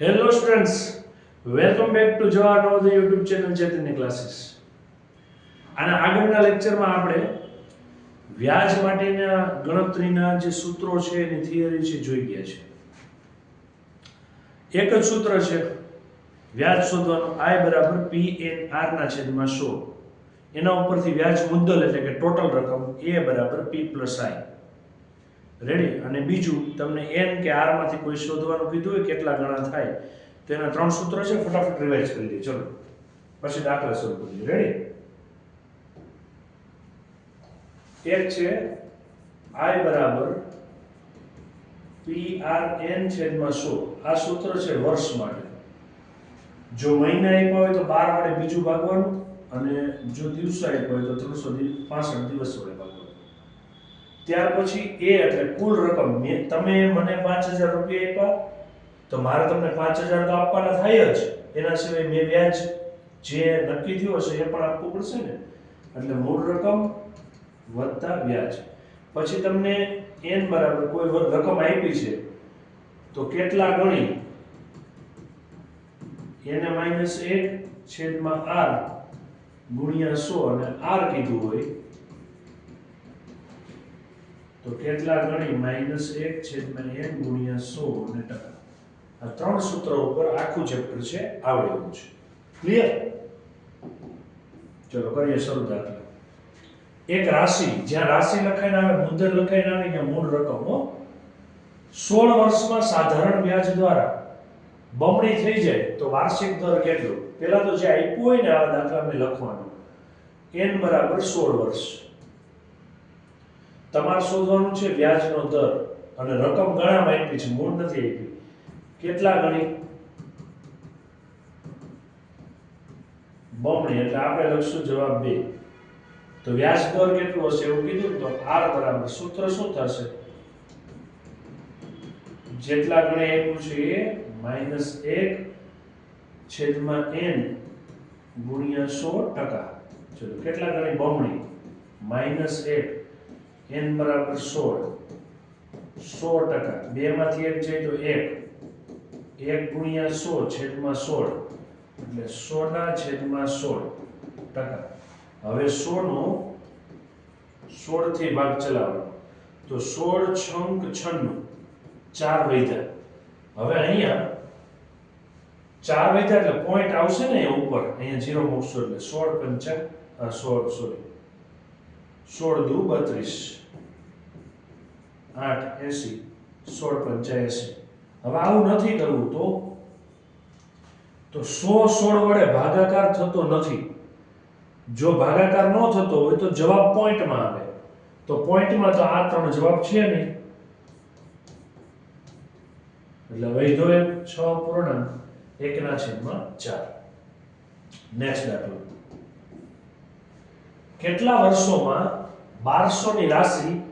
Hello students welcome back to Jawahar Navodaya YouTube channel ચેતનની classes આના આગળના લેક્ચરમાં આપણે વ્યાજ માટેના ગણતરીના જે સૂત્રો છે, એની થિયરી છે, જોઈ ગયા છે. એક જ સૂત્ર છે, વ્યાજ શોધવાનું i બરાબર p n r ના છેદમાં 100 એના ઉપરથી વ્યાજ મુદ્દલ એટલે કે ટોટલ રકમ a બરાબર p i. રેડી અને બીજું, તમને એન કે આરમાંથી કોઈ શોધવાનું કીધું હોય, કેટલા ગણા થાય? તો એના ત્રણ સૂત્ર છે, ફટાફટ રિવાઇઝ કરી દઈએ ચલો. પછી દાખલા શરૂ કરીએ રેડી એક છે આઈ બરાબર પી આર એન છેદમાં સો. આ સૂત્ર છે વર્ષ માટે. જો મહિના આપ્યા હોય તો બાર વડે બીજું ભાગવાનું અને જો દિવસો આપ્યા હોય તો 365 દિવસ વડે ભાગવાનું. ત્યાર પછી એ એટલે કુલ રકમ. મેં, તમે મને પાંચ હજાર રૂપિયા આપ્યા, તો મારે તમને પાંચ હજાર તો આપવાના થાય જ. એના સિવાય મેં વ્યાજ જે નક્કી થયું હશે એ પણ આપવું પડશે ને. એટલે મૂળ રકમ વત્તા વ્યાજ. પછી તમને એન બરાબર કોઈ રકમ આપી છે, તો કેટલા ગણી? એને માઇનસ એક છેદમાં આર ગુણ્યા સો અને આર કીધું હોય તો કેટલા ગણી? માઇનસ એક છેદમાં એન ગુણ્યા સો અને ટકા. આ ત્રણ સૂત્રો ઉપર આખું ચેપ્ટર છે, આવડેલું છે. ક્લિયર ચલો, કરીએ શરૂ દાખલા. એક રાશિ, જ્યાં રાશિ લખાઈને આવે મુદ્દત લખાઈને આવે ત્યાં મૂળ રકમ સોળ વર્ષમાં સાધારણ વ્યાજ દ્વારા બમણી થઈ જાય, તો વાર્ષિક દર કેટલો? પહેલા તો જે આપ્યું હોય ને, આવા દાખલા મેં લખવાનું. એન બરાબર સોળ વર્ષ. તમારે શોધવાનું છે વ્યાજનો દર અને રકમ ગણામાં આપી છે, મૂળ નથી આપી. કેટલા ગણી? બમણી, એટલે આપણે લખશું જવાબ બે. તો વ્યાજ દર કેટલો હશે એવું કીધું તો આર બરાબર સૂત્ર શું થશે? જેટલા ગણે આપ્યું છે એ માઇનસ એક છેદમાં એન ગુણ્યા સો ટકા. ચલો, કેટલા ગણી? બમણી. માઇનસ એક. N બરાબર સોળ. સો ટકા. બે માંથી એક છે તો એક. એક ગુણ્યા સો છેદમાં સોળ. એટલે સોળના છેદમાં સોળ ટકા. હવે સોળનું સોળથી ભાગ ચલાવવાનો તો સોળ છંક છન્નું. ચાર વૈધા. હવે અહીંયા ચાર વૈધા એટલે પોઈન્ટ આવશે ને અહીંયા ઉપર. અહીંયા જીરો મૂકશો એટલે સોળ પંચા સોળ, સોરી. સોળ દુ બત્રીસ. આઠ, એસી, સોળ પંચ્યાસી હવે આવું નથી કરવું તો? તો સો સોળ વડે ભાગાકાર થતો નથી. જો ભાગાકાર ન થતો હોય તો જવાબ પોઈન્ટમાં આવે. તો પોઈન્ટમાં તો આ ત્રણ જવાબ છે નહીં. એટલે વૈધો એમ છ પૂર્ણાંક, એકના છેદમાં ચાર. નેક્સ્ટ દાખલો. કેટલા વર્ષોમાં બારસો ની રાશિ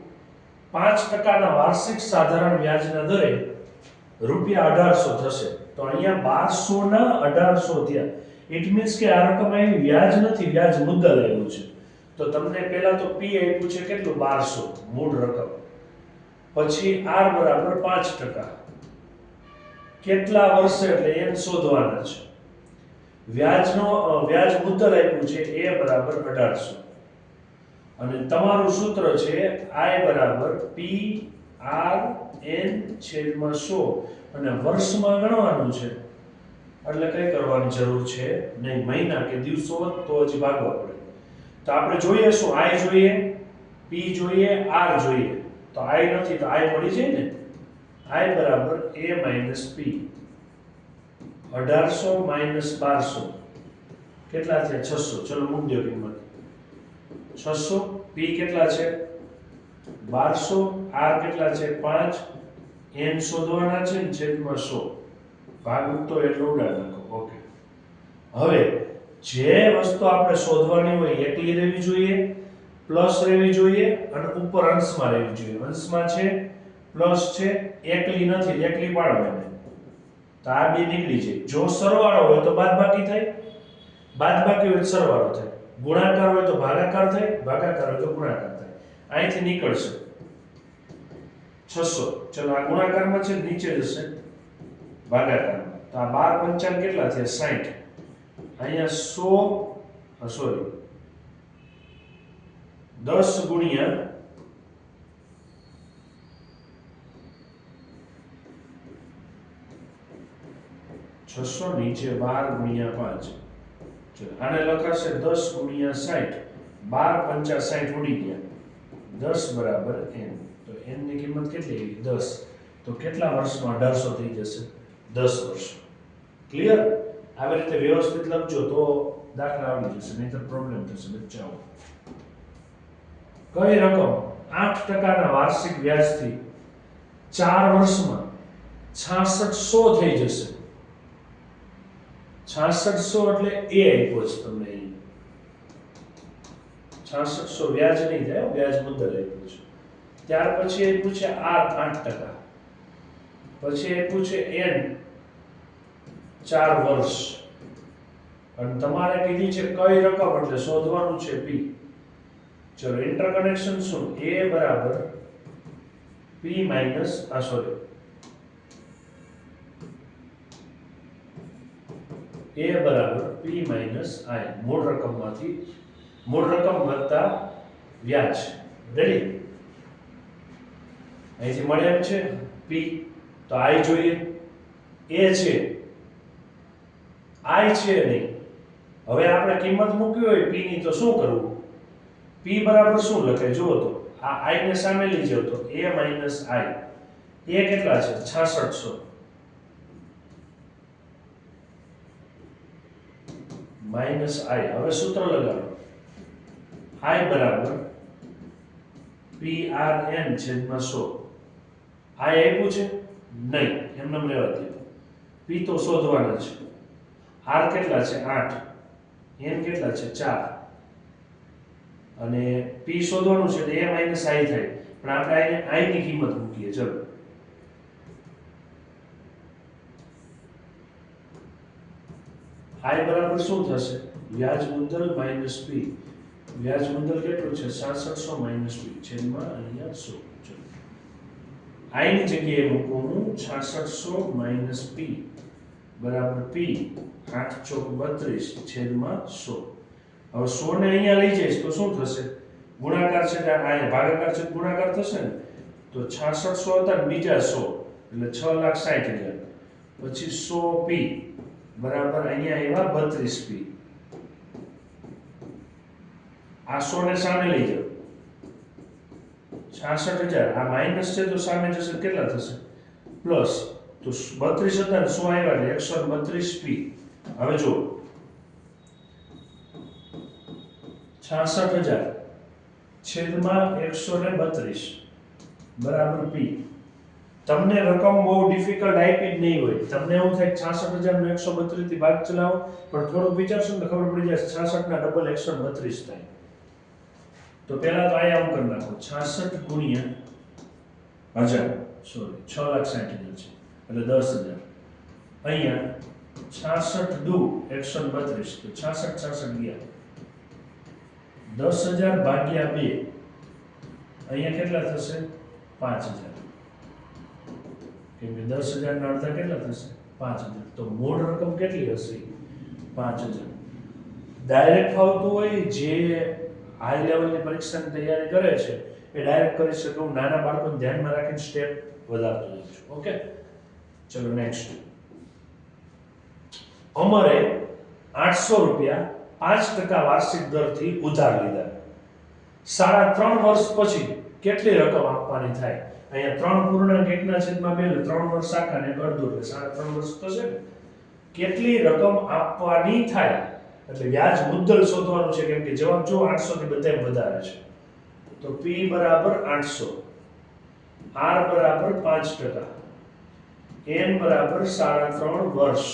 પાંચ ટકાના વાર્ષિક સાધારણ વ્યાજના દરે રૂપિયા અઢારસો થશે. તો અહીંયા બારસો ના અઢારસો થયા. ઇટ મીન્સ કે આ રકમ અહીં વ્યાજ નથી, વ્યાજ મુદ્દલ આવ્યું છે. તો તમને પહેલા તો પી આપ્યું છે કેટલું? બારસો. મૂળ રકમ. પછી આર બરાબર પાંચ ટકા. કેટલા વર્ષે? એટલે એમ શોધવાના છે. વ્યાજનો વ્યાજ મુદ્દલ આપ્યું છે એ બરાબર અઢારસો. અને તમારું સૂત્ર છે i બરાબર p r n છેદમાં 100 અને વર્ષમાં ગણવાનું છે. એટલે કઈ કરવાની જરૂર છે નહીં. મહિના કે દિવસો તો જ ભાગવા પડે. તો આપણે જોઈએ શું? i જોઈએ, p જોઈએ, r જોઈએ. તો i નથી, તો i મળી જાય ને? i બરાબર a માઇનસ p. અઢારસો માઇનસ બારસો. કેટલા છે છસો. ચલો મૂક દો કિંમત. છસો પી કેટલા છે? બારસો આર કેટલા છે? પાંચ. એન શોધવાના છે ને છેદમાં સો. ભાગ ઉગતો એટલો ઉડાડી નાખો. ઓકે. હવે જે વસ્તુ આપણે શોધવાની હોય એકલી રહેવી જોઈએ, પ્લસ રહેવી જોઈએ અને ઉપર અંશમાં રહેવી જોઈએ. અંશમાં છે, પ્લસ છે, એકલી નથી, એકલી પાડો એને. તો આ બે નીકળી જાય. જો સરવાળો હોય તો બાદબાકી થાય. બાદબાકી હોય સરવાળો થાય. ગુણાકાર હોય તો ભાગાકાર થાય ભાગાકાર હોય તો ગુણાકાર થાય. અહીંથી નીકળશે. છસો. ચલો આ ગુણાકારમાં છે નીચે જશે. ભાગાકારમાં. તો આ બાર પંચાન કેટલા થયા? સાઠ અહીંયા સો સોરી દસ ગુણ્યા છસો નીચે બાર ગુણ્યા પાંચ. ચલો, આને લખાશે દસ ગુણ્યા સાઠ બાર પંચા સાઠ ઉડી ગયા. દસ બરાબર એન તો એનની કિંમત કેટલી આવી? દસ. તો કેટલા વર્ષમાં અઢારસો થઈ જશે? દસ વર્ષ. ક્લિયર આવી રીતે વ્યવસ્થિત લખજો તો દાખલા આવડી જશે, નહીતર પ્રોબ્લેમ થશે બચ્ચાઓ. કઈ રકમ? આઠ ટકાના વાર્ષિક વ્યાજથી ચાર વર્ષમાં છાસઠસો થઈ જશે. છાસઠ સો એટલે એ આપ્યો છે તમને અહીં. છાસઠ વ્યાજ નહીં થાય વ્યાજ મુદ્દલ આપ્યું છે. ત્યાર પછી આપ્યું છે આર, આઠ ટકા. પછી આપ્યું છે એન, ચાર વર્ષ. અને તમારે કીધી છે કઈ રકમ? એટલે શોધવાનું છે પી. ચલો ઇન્ટરકનેક્શન શું? એ બરાબર પી માઇનસ, આ સોરી એ બરાબર પી માઇનસ આઈ મૂળ રકમમાંથી, મૂળ રકમ વત્તા વ્યાજ. રેડી અહીંથી મળે એમ છે? પી તો આઈ જોઈએ. એ છે. આઈ છે નહીં. હવે આપણે કિંમત મૂકવી હોય પી ની, તો શું કરવું? પી બરાબર શું લખે? જુઓ તો. આ આઈ ને સામે જાઓ તો એ માઇનસ આઈ એ કેટલા છે? છાસઠસો. Minus i. હવે સૂત્ર લગાડો. આઈ બરાબર પી આર એન છેદમાં સો. આઈ આપ્યું છે? નહીં. એમને રહેવા દે. પી તો શોધવાના છે. આર કેટલા છે? આઠ. એન કેટલા છે? ચાર. અને પી શોધવાનું છે તો એ માઇનસ આઈ થાય. પણ આપણે આઈને આઈ ની કિંમત મૂકીએ. ચલો. આઈ બરાબર શું થશે? વ્યાજ મુદ્દલ માઇનસ પી વ્યાજ મુદ્દલ કેટલું છે? સાતસઠસો માઇનસ પી છેદમાં અહીંયા સો. આઈની આઈ જગ્યાએ મૂકું હું છાસઠસો માઇનસ પી બરાબર પી આઠ ચોક બત્રીસ છેદમાં સો. હવે સો ને અહીંયા લઈ જઈશ તો શું થશે? ગુણાકાર છે આ ભાગાકાર છે ગુણાકાર થશે ને? તો છાસઠ સો હતા બીજા સો. એટલે છ લાખ સાઠ હજાર. પછી સો પી બરાબર, અહીંયા આવ્યા બત્રીસ પી. આ સો ને સામે લઈ જાઓ. છાસઠ હજાર. આ માઇનસ છે તો સામે જશે, કેટલા થશે? પ્લસ તો બત્રીસ હજાર શું આવ્યા છે? એકસો બત્રીસ પી. હવે જુઓ. છાસઠ હજાર. છેદમાં એકસો ને બત્રીસ. બરાબર પી. તમને રકમ બહુ ડિફિકલ્ટ આપી જ નહીં હોય. તમને એવું થાય છાસઠ હજાર નો એકસો બત્રીસથી ભાગ ચલાવો, પણ થોડુંક વિચારશો ને ખબર પડી જાય છાસઠ ના ડબલ એકસો બત્રીસ થાય. તો પહેલા તો આયા આમ કરી નાખો. છાસઠ ગુણ્યા હજાર. સોરી છ લાખ સાઠ હજાર છે. એટલે દસ હજાર. અહીંયા છાસઠ દુ એકસો બત્રીસ. તો છાસઠ છાસઠ ગયા. દસ હજાર ભાગ્યા બે. અહીંયા કેટલા થશે? પાંચ હજાર. કેમ કે દસ હજારના અડધા કેટલા થશે? પાંચ હજાર. તો મૂળ રકમ કેટલી હશે? પાંચ હજાર. ડાયરેક્ટ ફાવતું હોય જે હાઈ લેવલની પરીક્ષાની તૈયારી કરે છે, એ ડાયરેક્ટ કરી શકે. હું નાના બાળકોને ધ્યાનમાં રાખીને સ્ટેપ વધારતો જઉં છું. ઓકે ચલો નેક્સ્ટ અમરે આઠસો રૂપિયા પાંચ ટકા વાર્ષિક દરથી ઉધાર લીધા. સાડા ત્રણ વર્ષ પછી કેટલી રકમ આપવાની થાય? અહીંયા ત્રણ પૂર્ણાંક એકના છેદમાં બે એટલે ત્રણ વર્ષ આખા ને એક અડધું એટલે સાડા ત્રણ વર્ષ થશે ને. કેટલી રકમ આપવાની થાય? એટલે વ્યાજ મુદ્દલ શોધવાનું છે, કેમ કે જવાબ જો આઠસો થી બધા વધારે છે. તો પી બરાબર આઠસો આર બરાબર પાંચ ટકા એન બરાબર સાડા ત્રણ વર્ષ.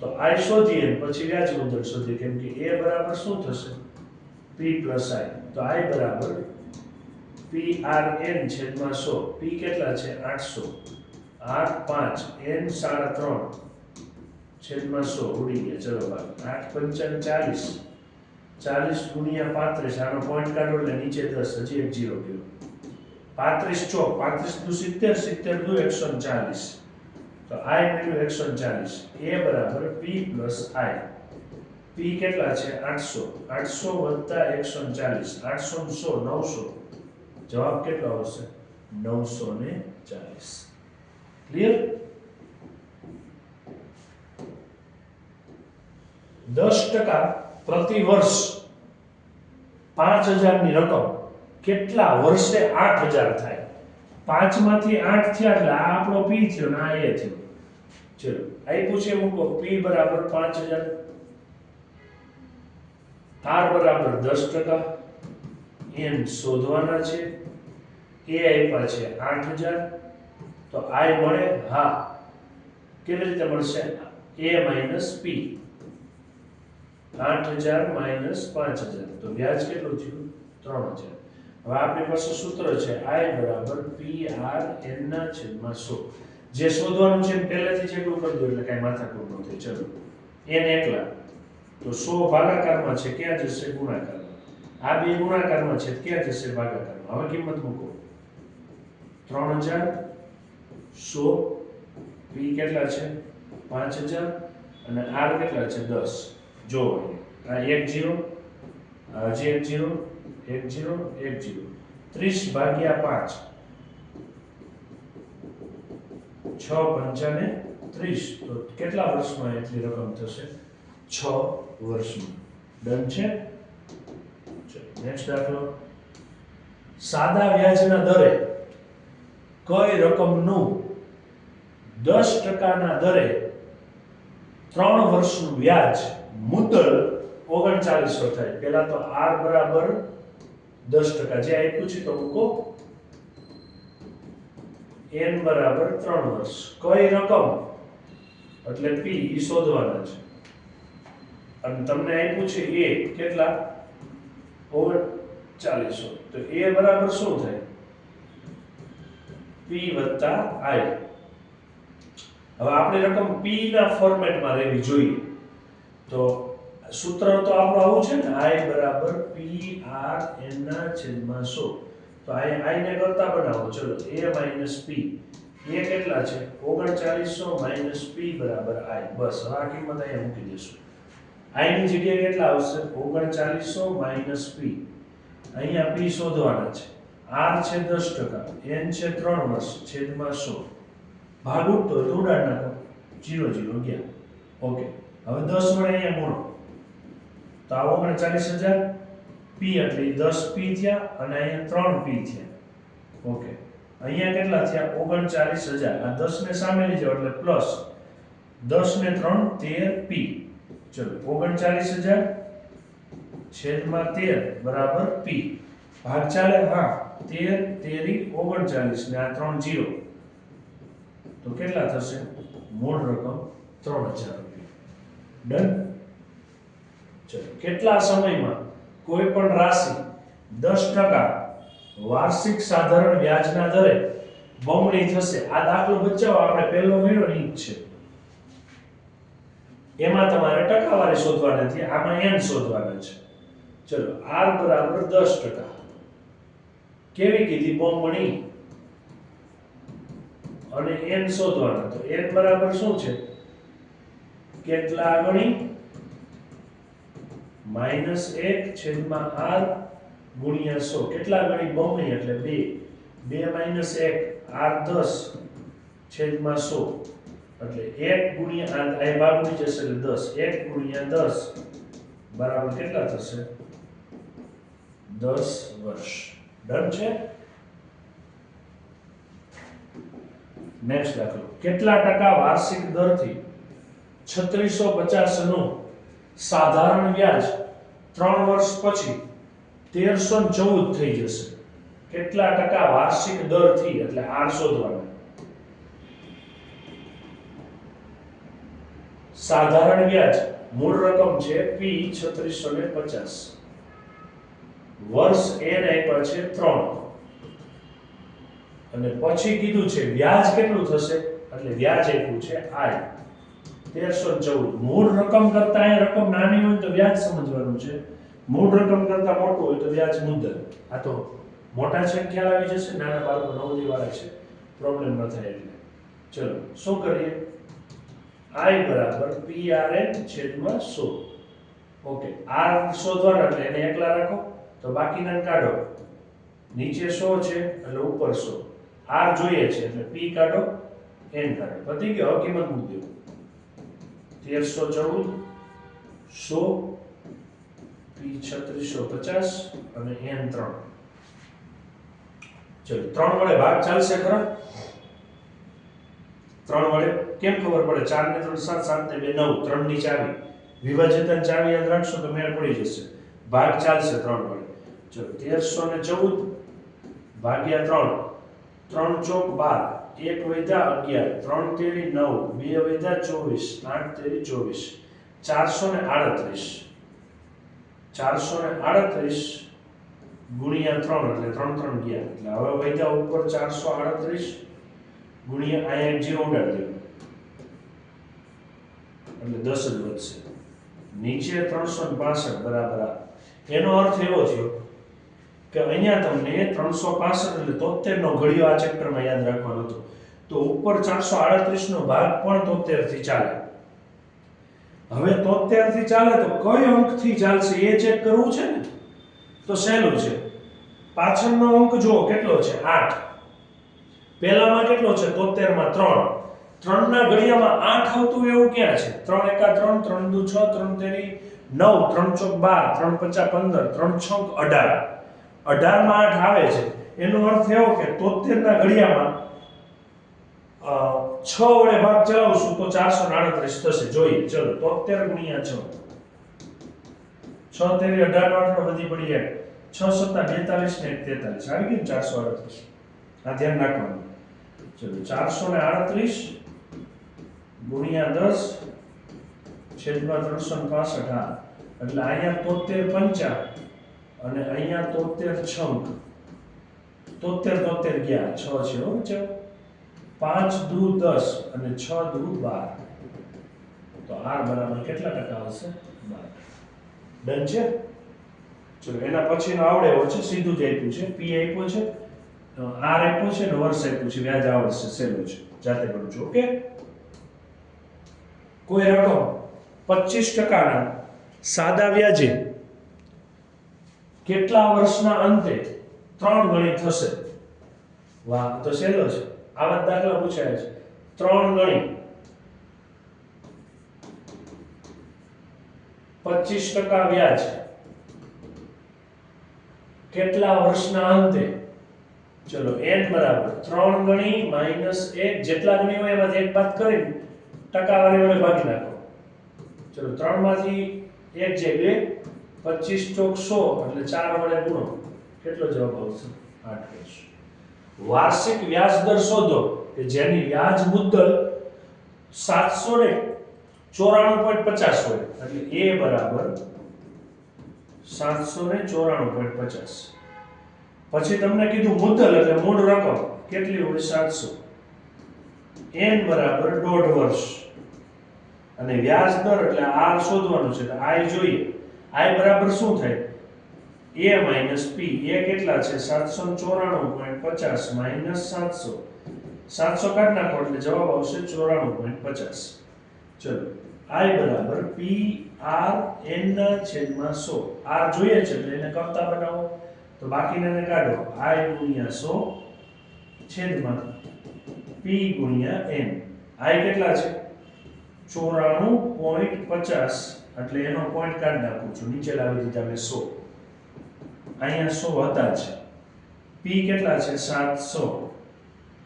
તો આઈ શોધીએ પછી વ્યાજ મુદ્દલ શોધીએ, કેમ કે એ બરાબર શું થશે? પી પ્લસ આઈ તો આઈ બરાબર પી આર એન છેદમાં સો. પી કેટલા છે? આઠસો. આઠ પાંચ. એન સાડા ત્રણ છેદમાં સો. ઉડી ગયા. ચલો ભાઈ આઠ પંચાન ચાલીસ. ચાલીસ ગુણ્યા પાંત્રીસ. આનો પોઈન્ટ કાઢો એટલે નીચે દસ. હજી એક જીરો ગયો. પાંત્રીસ છો પાંત્રીસ દુ સિત્તેર સિત્તેર દુ એકસો ચાલીસ. તો આઈ મળ્યું એકસો ચાલીસ. એ બરાબર પી પ્લસ આઈ પી કેટલા છે? આઠસો. આઠસો વત્તા એકસો ચાલીસ. આઠસો સો, નવસો. જવાબ કેટલો આવશે? નવસો ને ચાલીસ. ક્લિયર દસ ટકા પ્રતિ વર્ષ પાંચ હજારની રકમ કેટલા વર્ષે આઠ હજાર થાય? પાંચમાંથી આઠ થયા એટલે આ આપણો પી થયો ને એ થયો. ચલો પૂછે હું મૂકો. પી બરાબર પાંચ હજાર. આર બરાબર દસ ટકા. એન શોધવાના છે? એ આપ્યા છે આઠ હજાર. તો આઈ મળે? હા. કેવી રીતે મળશે? A minus p. આઠ હજાર માઇનસ પાંચ હજાર. તો વ્યાજ કેટલું થયું? ત્રણ હજાર. હવે આપણી પાસે સૂત્ર છે આઈ બરાબર પી આર એન ના છેદમાં સો. જે શોધવાનું છે એમ પહેલેથી જેટલું કરી દો, એટલે કાંઈ માથાકૂટ ન થાય. ચલો. એન એકલા. તો સો ભાગાકારમાં છે, ક્યાં જશે? ગુણાકારમાં આ બે ગુણાકારમાં છે ક્યાં જશે? ભાગાકારમાં. હવે કિંમત મૂકો. ત્રણ હજાર સો પી કેટલા છે? પાંચ હજાર. અને આર કેટલા છે? દસ. જો, આ એક જીરો હજી એક જીરો એક જીરો એક જીરો. ત્રીસ ભાગ્યા પાંચ. છ પંચાને ત્રીસ. તો કેટલા વર્ષમાં એટલી રકમ થશે? છ વર્ષમાં. ડન છે? નેક્સ્ટ દાખલો. સાદા વ્યાજના દરે કઈ રકમનું દસ ટકાના દરે ત્રણ વર્ષનું વ્યાજ મુદ્દલ ઓગણચાલીસો થાય. પહેલા તો આર બરાબર દસ ટકા. જે આપ્યું છે તો મૂકો. એન બરાબર ત્રણ વર્ષ. કઈ રકમ? એટલે પી ઈ શોધવાના છે. અને તમને આપ્યું છે એ કેટલા? ઓગણચાલીસો તો એ બરાબર શું થાય? પી વત્તા આઈ હવે આપણે રકમ પી ના ફોર્મેટમાં રહેવી જોઈએ. તો સૂત્ર તો આપણું આવું છે ને આઈ બરાબર પી આર એન ના છેદમાં સો. તો આઈ આઈ ને કરતા બનાવો. ચલો એ માઇનસ પી એ કેટલા છે? ઓગણચાલીસો માઇનસ પી બરાબર આઈ બસ, હવે આ કિંમત અહીંયા મૂકી દઈશું. આઈ ની જગ્યાએ કેટલા આવશે? ઓગણચાલીસો માઇનસ પી. અહીંયા પી શોધવાના છે. આર છે દસ ટકા, એન છે ત્રણ વર્ષ, છેદમાં સો ભાગ ઉઠતો તો ઉડાડ નાખો. જીરો જીરો ગયા ઓકે, હવે દસ વડે અહીંયા ગુણો તો આ ઓગણચાલીસ હજાર પી, એટલે દસ પી થયા અને અહીંયા ત્રણ પી થયા. ઓકે, અહીંયા કેટલા થયા? ઓગણચાલીસ હજાર. આ દસને સામે લઈ એટલે પ્લસ દસ ને ત્રણ, તેર, પી. ચલો ઓગણચાલીસ હજાર છેદમાં તેર બરાબર પી ભાગ ચાલે? હા, તેર, તેરી ઓગણચાલીસ ને આ ત્રણ જીરો. તો કેટલા થશે? મૂળ રકમ ત્રણ હજાર ડન? ચલો, કેટલા સમયમાં કોઈ પણ રાશિ દસ ટકા વાર્ષિક સાધારણ વ્યાજના દરે બમણી થશે? આ દાખલો બચાવો, આપણે પહેલો મેળો જ છે. એમાં તમારે ટકાવારી શોધવાની નથી, આમાં એન શોધવાના છે. ચલો આર બરાબર દસ ટકા. કેવી કીધી? બમણી અને એન શોધવાના, તો એન બરાબર શું છે? કેટલા ગણી માઇનસ એક છેદમાં આર ગુણ્યા સો. કેટલા ગણી બમણી એટલે બે. બે માઇનસ એક, આર દસ છેદમાં સો. એટલે એક ગુણ્યા, આ બાજુ જશે એટલે દસ. એક ગુણ્યા દસ બરાબર કેટલા થશે? દસ વર્ષ. ડન છે? નેક્સ્ટ દાખલો. કેટલા ટકા વાર્ષિક દરથી છત્રીસો પચાસનું સાધારણ વ્યાજ ત્રણ વર્ષ પછી તેરસો ચૌદ થઈ જશે. કેટલા ટકા વાર્ષિક દરથી, એટલે આઠસો શોધવાના સાધારણ વ્યાજ મૂળ રકમ છે પી છત્રીસો ને પચાસ. વર્ષ એન આપ્યા છે ત્રણ. અને પછી કીધું છે વ્યાજ કેટલું થશે? એટલે વ્યાજ આપ્યું છે આઈ તેરસો ચૌદ. મૂળ રકમ કરતા અહીંયા રકમ નાની હોય તો વ્યાજ સમજવાનું છે. મૂળ રકમ કરતા મોટું હોય તો વ્યાજ મુદ્દલ. આ તો મોટા છે ખ્યાલ આવી જશે, નાના બાળકો નવ વાળા છે. પ્રોબ્લેમ ન થાય એટલે. ચલો, શું કરીએ? I બરાબર PRN છેદમાં 100 ઓકે r શોધવાના એટલે એને એકલા રાખો, તો બાકીના કાઢો. નીચે 100 છે, એટલે ઉપર 100 r જોઈએ છે, એટલે p કાઢો, n કાઢો. પતી ગયો કિંમત મૂકી દો તેરસો ચૌદ, સો પી પચાસ અને એન ત્રણ. ચલો, ત્રણ વડે ભાગ ચાલશે ખરા? ત્રણ વડે કેમ ખબર પડે? ચાર ને ત્રણ, સાત સાત ને બે, નવ ત્રણની ચાવી. વિભાજિતન ચાવી યાદ રાખશો તો મેળ પડી જશે. ભાગ ચાલશે ત્રણ વડે. ચલો તેરસો ને ચૌદ ભાગ્યા ત્રણ ત્રણ ચોક બાર, એક વૈધા અગિયાર, ત્રણ તેરી નવ, બે વૈધા ચોવીસ, આઠ તેરી ચોવીસ, ચારસો ને આડત્રીસ, ચારસો ને આડત્રીસ ગુણ્યા ત્રણ, એટલે ત્રણ ત્રણ ગયા. એટલે હવે વૈધા ઉપર ચારસો આડત્રીસ ગુણ્યા અહીંયા એક જીરો ઉડાડી એટલે દસ જ વધશે. નીચે ત્રણસો પાસઠ બરાબર એનો અર્થ એવો થયો કે અહીંયા તમને ત્રણસો પાસઠ એટલે તોતેર નો ઘડિયો આ ચેપ્ટરમાં યાદ રાખવાનો હતો. તો ઉપર ચારસો આડત્રીસ નો ભાગ પણ તોતેરથી ચાલે. હવે તોતેરથી ચાલે તો કયો અંકથી ચાલશે? એ ચેક કરવું છે ને? તો સહેલું છે. પાછળનો અંક જુઓ, કેટલો છે? આઠ. પહેલામાં કેટલો છે? તોતેરમાં ત્રણ. ત્રણ ના ઘડિયામાં આઠ આવતું એવું ક્યાં છે? ત્રણ એકા ત્રણ ત્રણ દુ છ ત્રણ તેરી નવ ત્રણ ચોક બાર ત્રણ પચાસ પંદર ત્રણ છંક અઢાર. અઢારમાં આઠ આવે છે. એનો અર્થ એવો કે તોતેર ના ઘડિયામાં અ, છ વડે ભાગ ચલાવશું તો ચારસો આડત્રીસ થશે. જોઈએ ચલો તોતેર ગુણ્યા છ. છ તેરી અઢાર નો વધી પડી એક છ સત્તા બેતાલીસ ને એક તેતાલીસ આવી ગયું ચારસો આડત્રીસ? આ ધ્યાન રાખવાનું. ચલો ચારસો ને આડત્રીસ ગુણ્યા દસ છેદમાં ત્રણસો ને પાસઠ હા એટલે અહીંયા તોતેર પંચા અને અહીંયા તોતેર છંક. તોતેર તોતેર ગયા. છ છે હો છે પાંચ દુ દસ અને છ દુ બાર. તો આર બરાબર કેટલા ટકા આવશે? બાર. ડન છે? ચલો, એના પછીનો આવડે છે, સીધું જ આપ્યું છે. પી આપ્યો છે. આર આપ્યો છે ને વર્ષ આપ્યું છે, વ્યાજ વર્ષે સહેલું છે. જાતે કરું છું, ઓકે? કોઈ રકમ પચીસ ટકાના સાદા વ્યાજે કેટલા વર્ષના અંતે ત્રણ ગણી થશે? વાહ, તો સહેલો છે. આવા દાખલા પૂછાય છે. ત્રણ ગણી. પચીસ ટકા વ્યાજ. કેટલા વર્ષના અંતે ચલો n બરાબર. 3 ગણી માઇનસ 1 જેટલા ગણી હોય એમાંથી એક બાદ કરીને ટકાવારી વડે ભાગી નાખો. ચલો 3 માંથી 1 જે 2 25 ચોક 100 એટલે 4 વડે ગુણો. કેટલો જવાબ આવશે? 8 વાર્ષિક વ્યાજ દર શોધો, કે જેની વ્યાજ મુદ્દલ 700 ને 94.50 હોય. એટલે a બરાબર 794.50 પછી તમને કીધું મુદ્દલ એટલે મૂળ રકમ. કેટલી હોય? સાતસો. એન બરાબર દોઢ વર્ષ. અને વ્યાજ દર એટલે આર શોધવાનું છે. તો આઈ જોઈએ. આઈ બરાબર શું થાય? એ માઇનસ પી. એ કેટલા છે? સાતસો ચોરાણું પોઈન્ટ પચાસ માઇનસ સાતસો. સાતસો કાઢી નાખો એટલે જવાબ આવશે ચોરાણું પોઈન્ટ પચાસ. ચલો. આઈ બરાબર પી આર એન ના છેદમાં સો. આર જોઈએ છે એટલે એને કરતા બનાવો. તો બાકીના કાઢો. i ગુણ્યા સો છેદમાં પી ગુણ્યા n i કેટલા છે? ચોરાણું પોઈન્ટ પચાસ. એટલે એનો પોઈન્ટ કાઢી નાખું છું. નીચે લાવી દીધા મેં સો. અહીંયા સો હતા જ. પી કેટલા છે? સાતસો.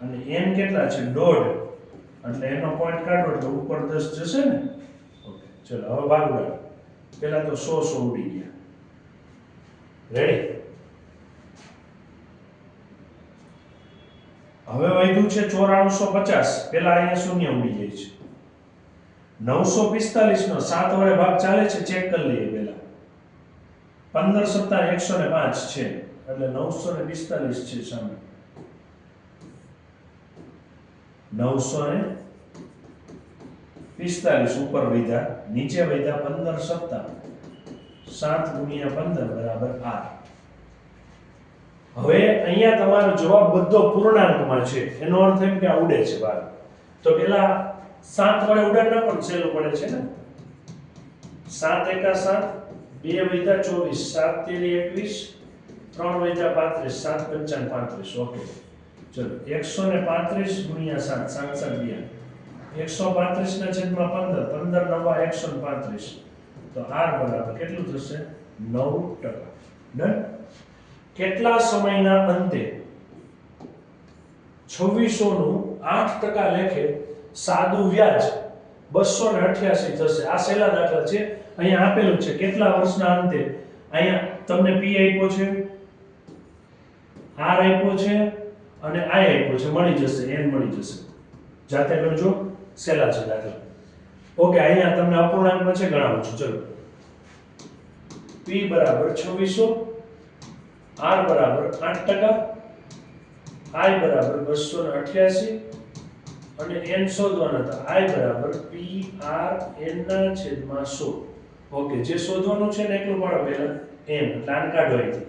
અને n કેટલા છે? દોઢ. એટલે એનો પોઈન્ટ કાઢો એટલે ઉપર દસ જશે ને? ઓકે, ચલો, હવે ભાગ ઉડાડો. પહેલા તો સો સો ઉડી ગયા. રેડી હવે વધ્યું છે ચોરાણુંસો પચાસ. પેલા અહીંયા શૂન્ય ઉડી જાય છે. નવસો પિસ્તાલીસ નો સાત વડે ભાગ ચાલે છે ચેક કરી લઈએ પેલા પંદર સત્તા એકસો ને પાંચ છે, એટલે નવસો ને પિસ્તાલીસ છે સામે. નવસો ને પિસ્તાલીસ ઉપર વૈધા નીચે વૈધા પંદર સત્તા. સાત ગુણ્યા પંદર બરાબર આર હવે અહીંયા તમારો જવાબ બધો પૂર્ણાંકમાં છે. એનો અર્થ એમ કે આ ઉડે છે બહાર. તો પેલા સાત વડે ઉડાડ પણ છેલ્લો પડે છે ને? સાત એકા સાત, બે વૈધા ચોવીસ, સાત તેરી એકવીસ, ત્રણ વૈધા પાંત્રીસ, સાત પંચાન પાંત્રીસ. ઓકે. ચલો, એકસો ને પાંત્રીસ ગુણ્યા સાત સાત સાત, બે. એકસો પાંત્રીસ ના છેદમાં પંદર પંદર નવા એકસો પાંત્રીસ. તો આર બરાબર કેટલું થશે? નવ ટકા. ડન? કેટલા સમયના અંતે? છવ્વીસો નું આઠ ટકા લેખે સાદું વ્યાજ બસો ને અઠ્યાસી થશે. આ સહેલા દાખલા છે. અહીંયા આપેલું છે કેટલા વર્ષના અંતે? અહીંયા તમને પી આપ્યો છે આર આપ્યો છે અને આઈ આપ્યો છે. મળી જશે એન મળી જશે. જાતે ગણજો સહેલા છે દાખલા. ઓકે, અહીંયા તમને અપૂર્ણાંકમાં છે, ગણાવું છું. ચલો. પી બરાબર છવ્વીસો આર બરાબર આઠ ટકા, આઈ બરાબર બસો ને અઠ્યાસી અને એન શોધવાના હતા. આઈ બરાબર પી આર એન ના છેદમાં સો. ઓકે, જે શોધવાનું છે ને એટલું પાડો પહેલા. એમ એટલે આને કાઢો અહીંથી.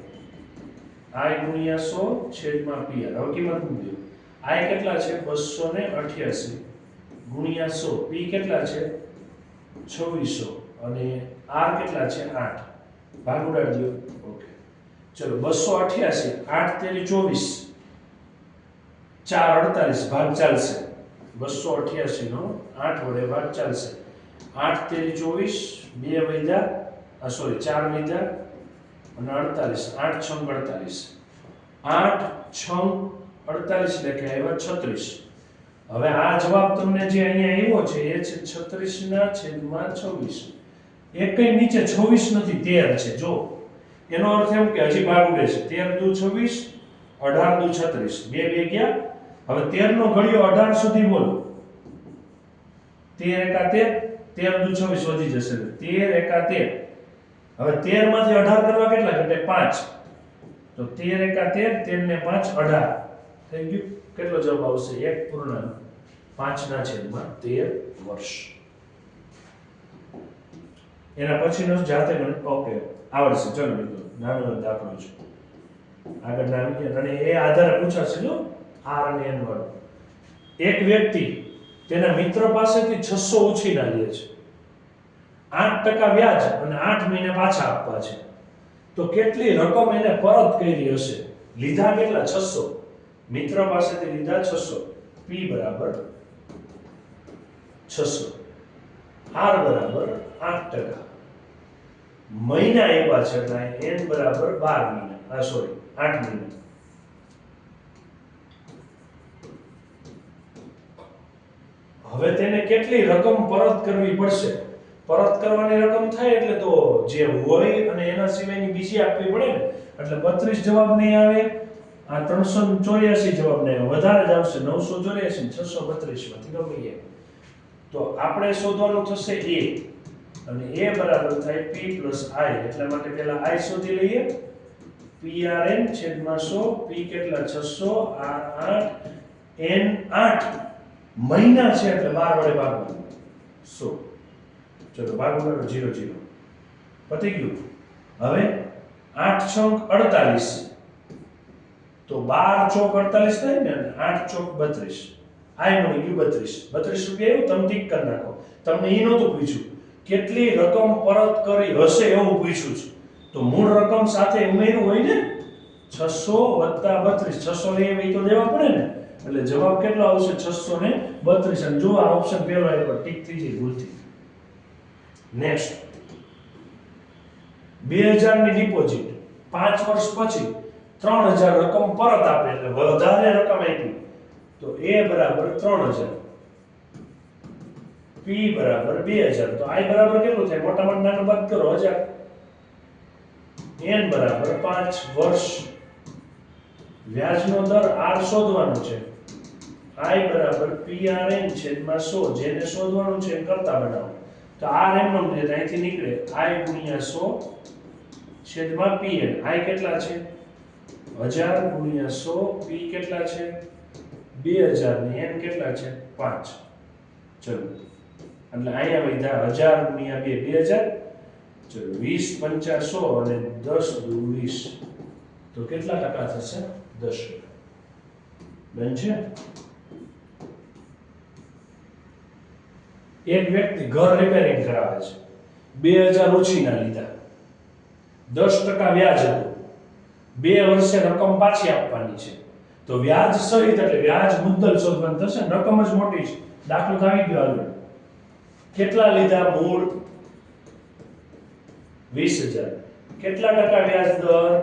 આઈ ગુણ્યા સો છેદમાં પી આર. હવે કિંમત મૂકી આઈ કેટલા છે? બસો ને અઠ્યાસી ગુણ્યા સો. પી કેટલા છે? છવ્વીસો. અને આર કેટલા છે? આઠ. ભાગ ઉડાડી દો. ઓકે. ચલો, બસો અઠ્યાસી, આઠ તેરી ચોવીસ, ચાર અડતાલીસ, ભાગ ચાલશે. બસો અઠ્યાસી નો આઠ વડે ભાગ ચાલશે. આઠ તેરી ચોવીસ, બે વૈધા સોરી ચાર વૈધા અને અડતાલીસ, આઠ છંગ અડતાલીસ. આઠ છંગ અડતાલીસ લેખે આવ્યા છત્રીસ. હવે આ જવાબ તમને જે અહીંયા આવ્યો છે, એ છે છત્રીસ ના છેદમાં છવ્વીસ. એક કઈ નીચે છવ્વીસ નથી, તેર છે. જો એનો અર્થ એમ કે હજી ભાગ ઉડે છે. તેર દુ છવ્વીસ, અઢાર દુ છત્રીસ. બે બે ગયા. હવે તેર નો ઘડિયો અઢાર સુધી બોલો. તેર એકા તેર તેર દુ છવ્વીસ વધી જશે. તેર એકા તેર. હવે તેરમાંથી અઢાર કરવા કેટલા? એટલે પાંચ. તો તેર એકા તેર તેર ને પાંચ, અઢાર. થઈ ગયું? કેટલો જવાબ આવશે? એક પૂર્ણ પાંચના છેદમાં તેર વર્ષ. એના પછીનો જાતે મને ઓકે, આવડશે. ચલો મિત્રો, નાનો દાખલો છે. આગળ નામ કે અને એ આધારે પૂછાશે, જો આર અને એન વાળો. એક વ્યક્તિ તેના મિત્ર પાસેથી છસો ઉછીના લે છે. આઠ ટકા વ્યાજ અને આઠ મહિને પાછા આપવા છે. તો કેટલી રકમ એને પરત કરી હશે? લીધા કેટલા? છસો. મિત્ર પાસેથી લીધા છસો. પી બરાબર છસો. આર બરાબર આઠ ટકા. મહિના એ પાછળના એન બરાબર બાર મહિના. આ સોરી આઠ મહિના. હવે તેને કેટલી રકમ પરત કરવી પડશે? પરત કરવાની રકમ થાય એટલે તો જે હોય અને એના સિવાયની બીજી આપવી પડે ને. એટલે બત્રીસ જવાબ નહીં આવે, આ ત્રણસો ચોર્યાસી જવાબ નહીં વધારે જ આવશે, નવસો ચોર્યાસી છસો બત્રીસમાંથી ગમે તો આપણે શોધવાનું થશે એ અને એ બરાબર થાય p પ્લસ i. એટલા માટે પહેલા i શોધી લઈએ. Prn છેદમાં 100 p કેટલા 600 r 8 n 8 મહિના છે એટલે 12 વડે ભાગવાનું 100 ચલો ભાગવાનો 0 0 પતી ગયું. હવે 8 છંક 48 તો 12 ચોક 48 થાય ને 8 ચોક 32 આઈ મળી ગયું 32 32 રૂપિયા એવું? તમે ટીક કરી નાખો. તમને એ નહોતું પૂછ્યું. કેટલી રકમ પરત કરી હશે એવું પૂછ્યું છે. તો મૂળ રકમ સાથે ઉમેર્યું હોય ને? છસો વત્તા બત્રીસ. છસો ને એ તો દેવા પડે ને? એટલે જવાબ કેટલો આવશે? છસો ને બત્રીસ. અને જો આ ઓપ્શન પહેલો આવ્યો ટીક થઈ જાય ભૂલથી નેક્સ્ટ બે હજારની ડિપોઝિટ પાંચ વર્ષ પછી ત્રણ હજાર રકમ પરત આપે એટલે વધારે રકમ તો એ બરાબર ત્રણ હજાર. પી બરાબર બે હજાર. તો આઈ બરાબર કેટલું થાય? મોટા મોટા બાદ કરો હજાર. એન બરાબર પાંચ વર્ષ. વ્યાજનો દર આર શોધવાનો છે. આઈ બરાબર પી આર એન છેદમાં સો. જેને શોધવાનું છે કરતા બનાવો. તો આર એમ નો દે અહીંથી નીકળે, આઈ ગુણ્યા સો છેદમાં પી એન. આઈ કેટલા છે? હજાર ગુણ્યા સો. પી કેટલા છે? બે હજાર એન કેટલા છે? પાંચ. ચલો. એટલે અહીંયા વધ્યા હજાર ગુણ્યા બે બે હજાર. વીસ, પંચા સો અને દસ દુ વીસ. તો કેટલા ટકા થશે? દસ ટકા. છે? એક વ્યક્તિ ઘર રિપેરિંગ કરાવે છે. બે હજાર ઓછીના લીધા. દસ ટકા વ્યાજ હતું. બે વર્ષે રકમ પાછી આપવાની છે. તો વ્યાજ સહિત એટલે વ્યાજ મુદ્દલ શોધવાનું થશે, રકમ જ મોટી છે. દાખલો તો આવી ગયો આગળ. કેટલા લીધા મૂળ? વીસ હજાર. કેટલા ટકા વ્યાજ દર?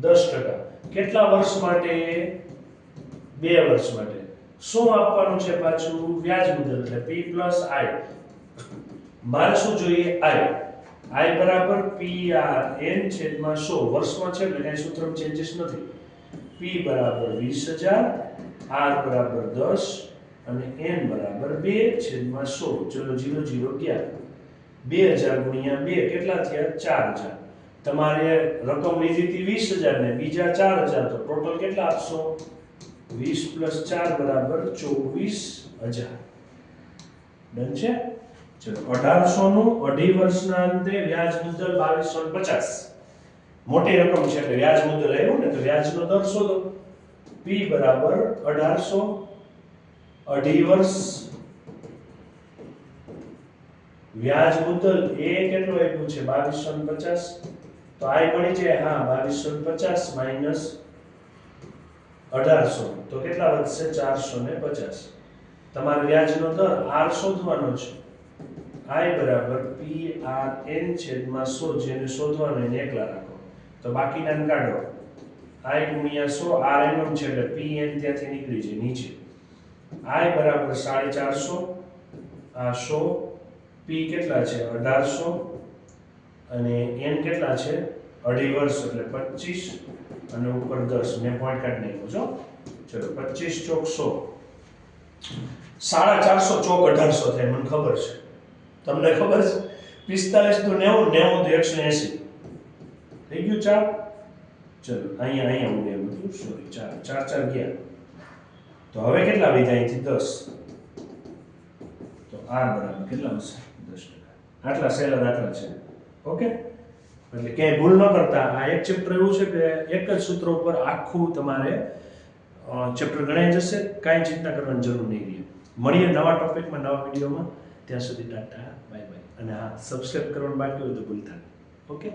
દસ ટકા. કેટલા વર્ષ માટે? બે વર્ષ માટે. શું આપવાનું છે પાછું? વ્યાજ મુદ્દલ એટલે પી પ્લસ આઈ મારે શું જોઈએ? આઈ આઈ બરાબર પી આર એન છેદમાં સો. વર્ષમાં છે એટલે કાંઈ સૂત્ર ચેન્જીસ નથી. P બરાબર વીસ હજાર, આર બરાબર દસ અને એન બરાબર બે છેદમાં સો. ચલો જીરો જીરો ગયા બે હજાર ગુણ્યા બે, કેટલા થયા? ચાર હજાર. તમારે રકમ લીધી હતી વીસ હજાર ને, બીજા ચાર હજાર, તો ટોટલ કેટલા આપશો? વીસ પ્લસ ચાર બરાબર ચોવીસ હજાર. ડન છે? ચલો અઢારસો નું અઢી વર્ષના અંતે વ્યાજ મુદ્દલ બાવીસો પચાસ. મોટી રકમ છે એટલે વ્યાજ મુદ્દલ આવ્યું ને તો વ્યાજનો દર શોધો. પી બરાબર અઢારસો અઢી વર્ષ. વ્યાજ મુદ્દલ એ કેટલું આપ્યું છે? બાવીસો પચાસ. તો આ મળી જાય, હા, બાવીસો પચાસ માઇનસ અઢારસો. તો કેટલા વધશે? ચારસો ને પચાસ. તમારે વ્યાજનો દર આર શોધવાનો છે. આઈ બરાબર પી આર એન છેદમાં સો જેને શોધવાનો એકલા રાખો. તો બાકીના કાઢો. આઈ ગુણ્યા સો, આર એમ છે એટલે પી એન ત્યાંથી નીકળી જાય નીચે. આઈ બરાબર સાડી ચારસો, આ સો પી કેટલા છે? અઢારસો, અને એન કેટલા છે? અઢી વર્ષ એટલે પચીસ, અને ઉપર દસ. મેં પોઈન્ટ કાઢી નાખ્યો છો ચલો, પચીસ ચોક સો. સાડા ચારસો ચોક અઢારસો થાય, મને ખબર છે. તમને ખબર છે? પિસ્તાલીસ તો નેવું નેવું તો એકસો એસી. ગયું ચાર? ચલો, અહીંયા અહીંયા ઉડે બધું સોરી, ચાર ચાર ચાર ગયા. તો હવે કેટલા લીધા અહીંથી દસ. તો આર બરાબર કેટલા હશે? દસ ટકા. આટલા સહેલા દાખલા છે. ઓકે? એટલે ક્યાંય ભૂલ ન કરતા. આ એક ચેપ્ટર એવું છે કે એક જ સૂત્ર ઉપર આખું તમારે ચેપ્ટર ગણાઈ જશે. કાંઈ ચિંતા કરવાની જરૂર નહીં રહે. મળીએ નવા ટોપિકમાં નવા વિડીયોમાં ત્યાં સુધી ટાટા બાય બાય અને હા સબસ્ક્રાઈબ કરવાનું બાકી હોય તો ભૂલતા ઓકે?